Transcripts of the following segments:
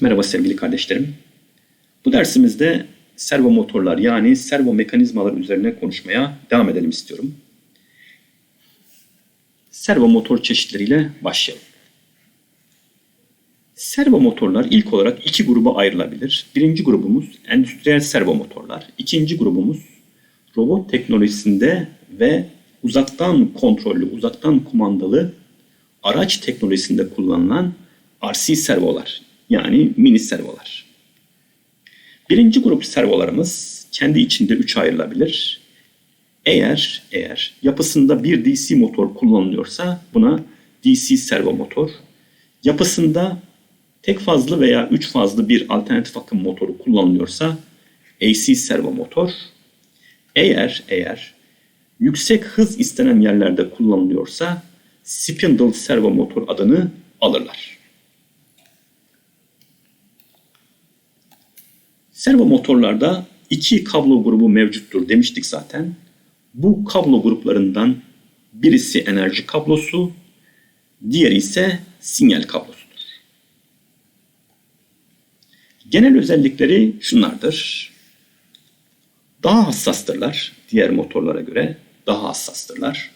Merhaba sevgili kardeşlerim. Bu dersimizde servo motorlar yani servo mekanizmalar üzerine konuşmaya devam edelim istiyorum. Servo motor çeşitleriyle başlayalım. Servo motorlar ilk olarak iki gruba ayrılabilir. Birinci grubumuz endüstriyel servo motorlar. İkinci grubumuz robot teknolojisinde ve uzaktan kontrollü, uzaktan kumandalı araç teknolojisinde kullanılan RC servolar yani mini servolar. Birinci grup servolarımız kendi içinde üç ayrılabilir. Eğer eğer yapısında bir DC motor kullanılıyorsa buna DC servo motor, yapısında tek fazlı veya üç fazlı bir alternatif akım motoru kullanılıyorsa AC servo motor, eğer eğer yüksek hız istenen yerlerde kullanılıyorsa spindle servo motor adını alırlar. Servo motorlarda iki kablo grubu mevcuttur demiştik zaten. Bu kablo gruplarından birisi enerji kablosu, diğeri ise sinyal kablosudur. Genel özellikleri şunlardır. Daha hassastırlar diğer motorlara göre daha hassastırlar.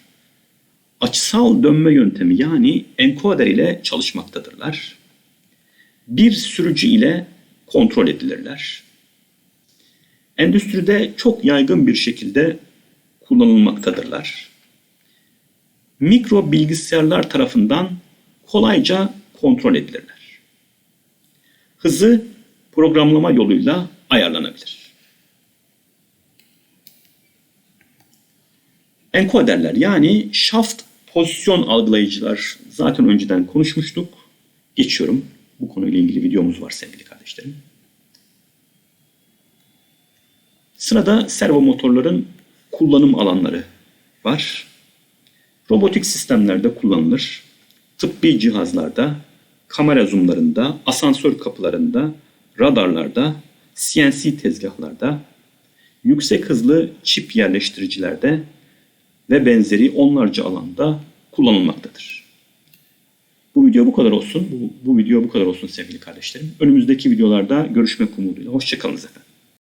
Açısal dönme yöntemi yani enkoder ile çalışmaktadırlar. Bir sürücü ile kontrol edilirler. Endüstride çok yaygın bir şekilde kullanılmaktadırlar. Mikro bilgisayarlar tarafından kolayca kontrol edilirler. Hızı programlama yoluyla ayarlanabilir. Enkoderler yani şaft pozisyon algılayıcılar zaten önceden konuşmuştuk. Geçiyorum. Bu konuyla ilgili videomuz var sevgili kardeşlerim. Sırada servo motorların kullanım alanları var. Robotik sistemlerde kullanılır. Tıbbi cihazlarda, kamera zoomlarında, asansör kapılarında, radarlarda, CNC tezgahlarda, yüksek hızlı çip yerleştiricilerde ve benzeri onlarca alanda kullanılmaktadır. Bu video bu kadar olsun. Bu, bu video bu kadar olsun sevgili kardeşlerim. Önümüzdeki videolarda görüşmek umuduyla. Hoşçakalın efendim.